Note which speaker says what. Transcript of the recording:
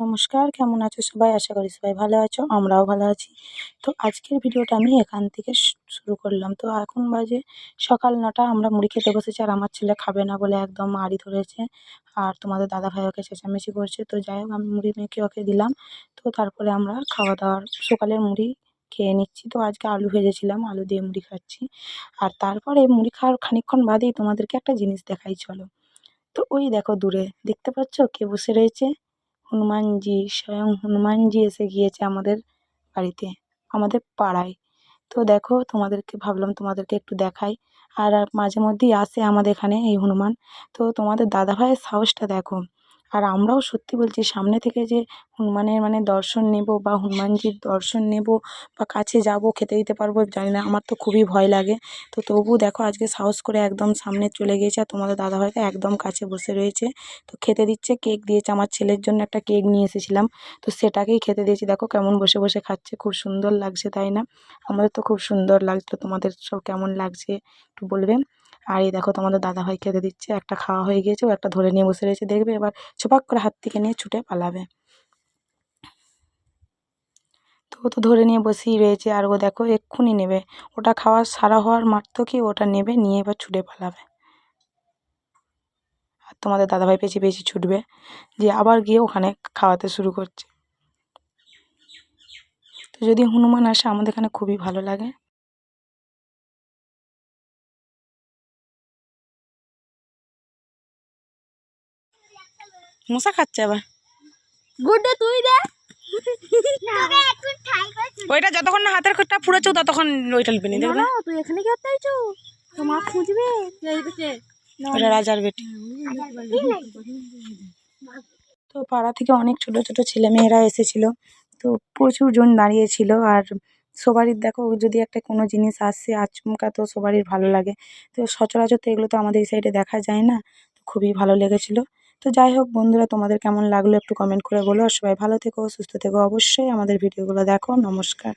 Speaker 1: নমস্কার, কেমন আছো সবাই? আশা করি সবাই ভালো আছো, আমরাও ভালো আছি। তো আজকের ভিডিওটা আমি এখান থেকে শুরু করলাম। তো এখন বাজে সকাল নটা, আমরা মুড়ি খেতে বসেছি আর আমার ছেলে খাবে না বলে একদম আড়ি ধরেছে আর তোমাদের দাদা ভাই ওকে চেঁচামেচি করছে। তো যাই হোক, আমি মুড়ি মেখে ওকে দিলাম। তো তারপরে আমরা খাওয়া দাওয়ার সকালের মুড়ি খেয়ে নিচ্ছি। তো আজকে আলু ভেজেছিলাম, আলু দিয়ে মুড়ি খাচ্ছি। আর তারপরে মুড়ি খাওয়ার খানিকক্ষণ বাদেই তোমাদেরকে একটা জিনিস দেখাই, চলো। তো ওই দেখো দূরে, দেখতে পাচ্ছ কে বসে রয়েছে? হনুমানজি স্বয়ং হনুমানজি এসে গিয়েছে আমাদের বাড়িতে, আমাদের পাড়ায়। তো দেখো, তোমাদেরকে ভাবলাম তোমাদেরকে একটু দেখাই। আর মাঝে মধ্যেই আসে আমাদের এখানে এই হনুমান। তো তোমাদের দাদাভাইয়ের সাহসটা দেখো। আর আমরাও সত্যি বলছি, সামনে থেকে যে হনুমানের মানে দর্শন নেব বা হনুমানজির দর্শন নেব বা কাছে যাব, খেতে দিতে পারব, জানি না, আমার তো খুবই ভয় লাগে। তো তবু দেখো, আজকে সাহস করে একদম সামনে চলে গিয়েছে আর তোমাদের দাদাভাই তো একদম কাছে বসে রয়েছে। তো খেতে দিচ্ছে, কেক দিয়েছে, আমার ছেলের জন্য একটা কেক নিয়ে এসেছিলাম। তো সেটাকেই খেতে দিয়েছি। দেখো কেমন বসে বসে খাচ্ছে, খুব সুন্দর লাগছে, তাই না? আমাদের তো খুব সুন্দর লাগছিল তোমাদের সব কেমন লাগছে একটু বলবে? আর এই দেখো তোমাদের দাদাভাই খেতে দিচ্ছে, একটা খাওয়া হয়ে গিয়েছে, ও একটা ধরে নিয়ে বসে রয়েছে, দেখবে এবার ছপাক করে হাত থেকে নিয়ে ছুটে পালাবে। তো ও তো ধরে নিয়ে বসেই রয়েছে, আর ও দেখো এক্ষুনি নেবে, ওটা খাওয়ার সারা হওয়ার মাত্র কি ওটা নেবে, নিয়ে এবার ছুটে পালাবে। আর তোমাদের দাদাভাই পেছনে পেছনে ছুটবে, যে আবার গিয়ে ওখানে খাওয়াতে শুরু করছে। তো যদি হনুমান আসে, আমাদের এখানে খুবই ভালো লাগে। মশা খাচ্ছে আবার।
Speaker 2: গুড্ডু তুই দে।
Speaker 1: ওইটা যতক্ষণ না হাতের খোঁটটা ফুড়েছে ততক্ষণ ওইটা লিপে নিয়ে দেখবে?
Speaker 2: না তুই এখানে কি করতে তোমার খুঁজবে।
Speaker 1: ওটা রাজার বেটি। তো পাড়া থেকে অনেক ছোট ছোট ছেলেমেয়েরা এসেছিল। তো প্রচুর জন দাঁড়িয়েছিল। আর সবারই দেখো যদি একটা কোনো জিনিস আসছে আচমকা তো সবারই ভালো লাগে। তো সচরাচর তো এগুলো তো আমাদের এই সাইডে দেখা যায় না। তো খুবই ভালো লেগেছিলো। তো যাই হোক বন্ধুরা, তোমাদের কেমন লাগল একটু কমেন্ট করে বলো। আর সবাই ভালো থেকো, সুস্থ থেকো। অবশ্যই আমাদের ভিডিওগুলো দেখো। নমস্কার।